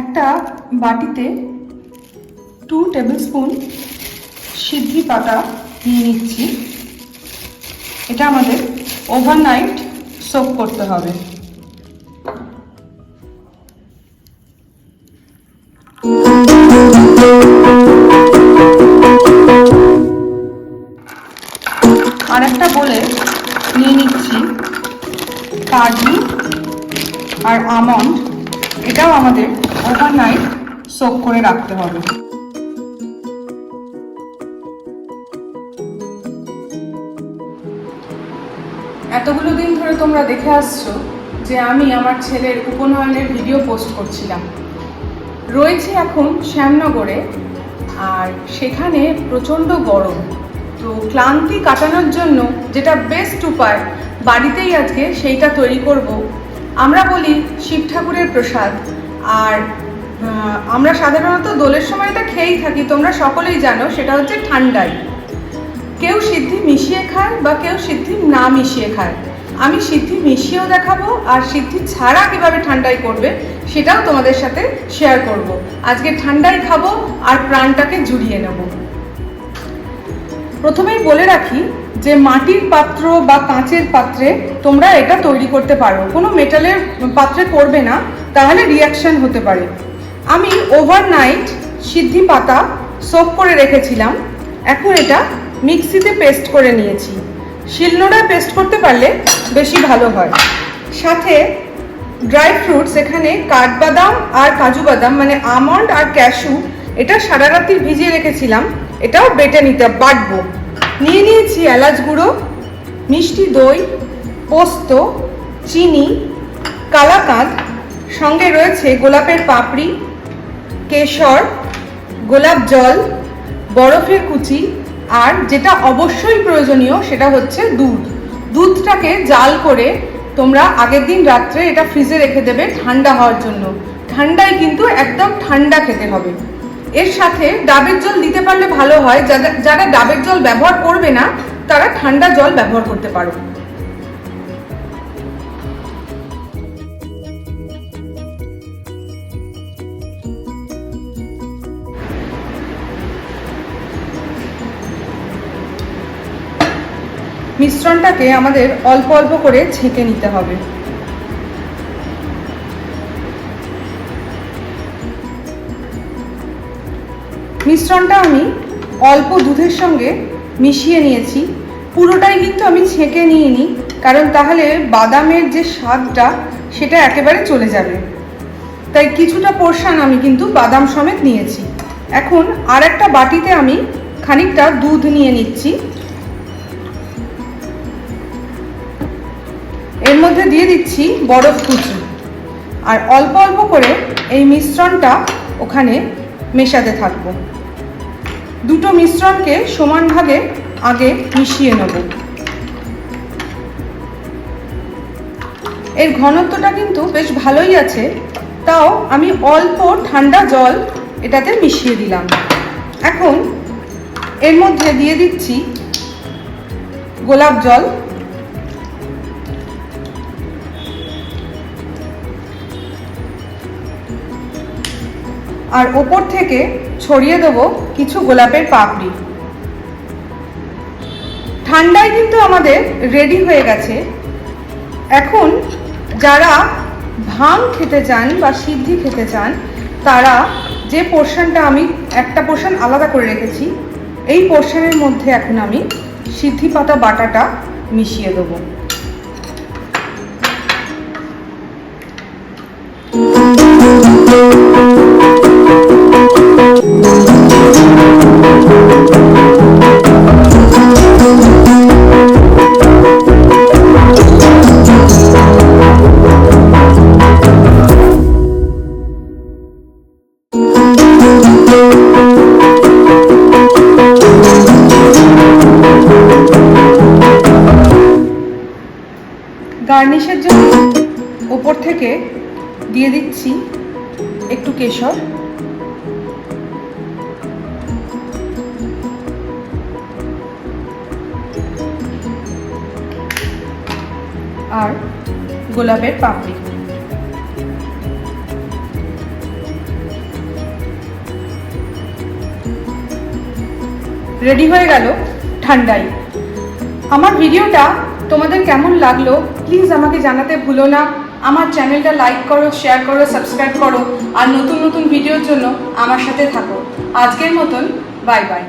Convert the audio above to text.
একটা বাটিতে two table spoon সিদ্ধি পাতা নিয়ে নিচ্ছি। এটা আমাদের ওভারনাইট সোপ করতে হবে। আর একটা বলে নিয়ে নিচ্ছি কাজু আর আমন্ড। এটাও আমাদের ওভারনাইট সোক করে রাখতে হবে। এতগুলো দিন ধরে তোমরা দেখে আসছো যে আমি আমার ছেলের উপনয়নের ভিডিও পোস্ট করছিলাম। রয়েছি এখন শ্যামনগরে আর সেখানে প্রচণ্ড গরম। তো ক্লান্তি কাটানোর জন্য যেটা বেস্ট উপায়, বাড়িতেই আজকে সেইটা তৈরি করব। আমরা বলি শিব ঠাকুরের প্রসাদ। আর আমরা সাধারণত দোলের সময় এটা খেয়েই থাকি, তোমরা সকলেই জানো, সেটা হচ্ছে ঠান্ডাই। কেউ সিদ্ধি মিশিয়ে খায় বা কেউ সিদ্ধি না মিশিয়ে খায়। আমি সিদ্ধি মিশিয়েও দেখাবো আর সিদ্ধি ছাড়া কীভাবে ঠান্ডাই করবে, সেটাও তোমাদের সাথে শেয়ার করব। আজকে ঠান্ডাই খাব আর প্রাণটাকে জুড়িয়ে নেব। প্রথমেই বলে রাখি যে মাটির পাত্র বা কাঁচের পাত্রে তোমরা এটা তৈরি করতে পারো। কোনো মেটালের পাত্রে করবে না, তাহলে রিয়াকশন হতে পারে। আমি ওভারনাইট সিদ্ধি পাতা সোপ করে রেখেছিলাম, এখন এটা মিক্সিতে পেস্ট করে নিয়েছি। শিলনোড়ায় পেস্ট করতে পারলে বেশি ভালো হয়। সাথে ড্রাই ফ্রুটস এখানে কাঠবাদাম আর কাজু বাদাম মানে আমন্ড আর ক্যাশু এটা সারা রাত্রি ভিজিয়ে রেখেছিলাম, এটাও বেটে নিতে বাটবো নিয়ে নিয়েছি এলাচ গুঁড়ো, মিষ্টি দই, পোস্ত, চিনি, কালাকাঁদ, সঙ্গে রয়েছে গোলাপের পাপড়ি, কেশর, গোলাপ জল, বরফের কুচি, আর যেটা অবশ্যই প্রয়োজনীয় সেটা হচ্ছে দুধ। দুধটাকে জাল করে তোমরা আগের দিন রাত্রে এটা ফ্রিজে রেখে দেবে ঠান্ডা হওয়ার জন্য। ঠান্ডায় কিন্তু একদম ঠান্ডা খেতে হবে। এর সাথে ডাবের জল দিতে পারলে ভালো হয়। যারা যারা ডাবের জল ব্যবহার করবে না, তারা ঠান্ডা জল ব্যবহার করতে পারো। মিশ্রণটাকে আমাদের অল্প অল্প করে ছেঁকে নিতে হবে। মিশ্রণটা আমি অল্প দুধের সঙ্গে মিশিয়ে নিয়েছি। পুরোটাই কিন্তু আমি ছেঁকে নিয়ে নিই কারণ তাহলে বাদামের যে স্বাদটা, সেটা একেবারে চলে যাবে। তাই কিছুটা পোর্শন আমি কিন্তু বাদাম সমেত নিয়েছি। এখন আর একটা বাটিতে আমি খানিকটা দুধ নিয়ে নিচ্ছি। এর মধ্যে দিয়ে দিচ্ছি বরফ কুচি। আর অল্প অল্প করে এই মিশ্রণটা ওখানে মেশাতে থাকব। দুটো মিশ্রণকে সমান ভাগে আগে মিশিয়ে নেব। এর ঘনত্বটা কিন্তু বেশ ভালোই আছে, তাও আমি অল্প ঠান্ডা জল এটাতে মিশিয়ে দিলাম। এখন এর মধ্যে দিয়ে দিচ্ছি গোলাপ জল। আর ওপর থেকে ছড়িয়ে দেবো কিছু গোলাপের পাপড়ি। ঠান্ডায় কিন্তু আমাদের রেডি হয়ে গেছে। এখন যারা ভাং খেতে চান বা সিদ্ধি খেতে চান, তারা যে পোর্শনটা আমি একটা পোর্শন আলাদা করে রেখেছি, এই পোর্শনের মধ্যে এখন আমি সিদ্ধি পাতা বাটাটা মিশিয়ে দেবো। গার্নিশের জন্য ওপর থেকে দিয়ে দিচ্ছি একটু কেশর। আর গোলাপের পাপড়ি। রেডি হয়ে গেল ঠান্ডাই আমার ভিডিওটা তোমাদের কেমন লাগল প্লিজ আমাকে জানাতে ভুলো না। আমার চ্যানেলটা লাইক করো শেয়ার করো সাবস্ক্রাইব করো, আর নতুন নতুন ভিডিওর জন্য আমার সাথে থাকো। আজকের মতন বাই বাই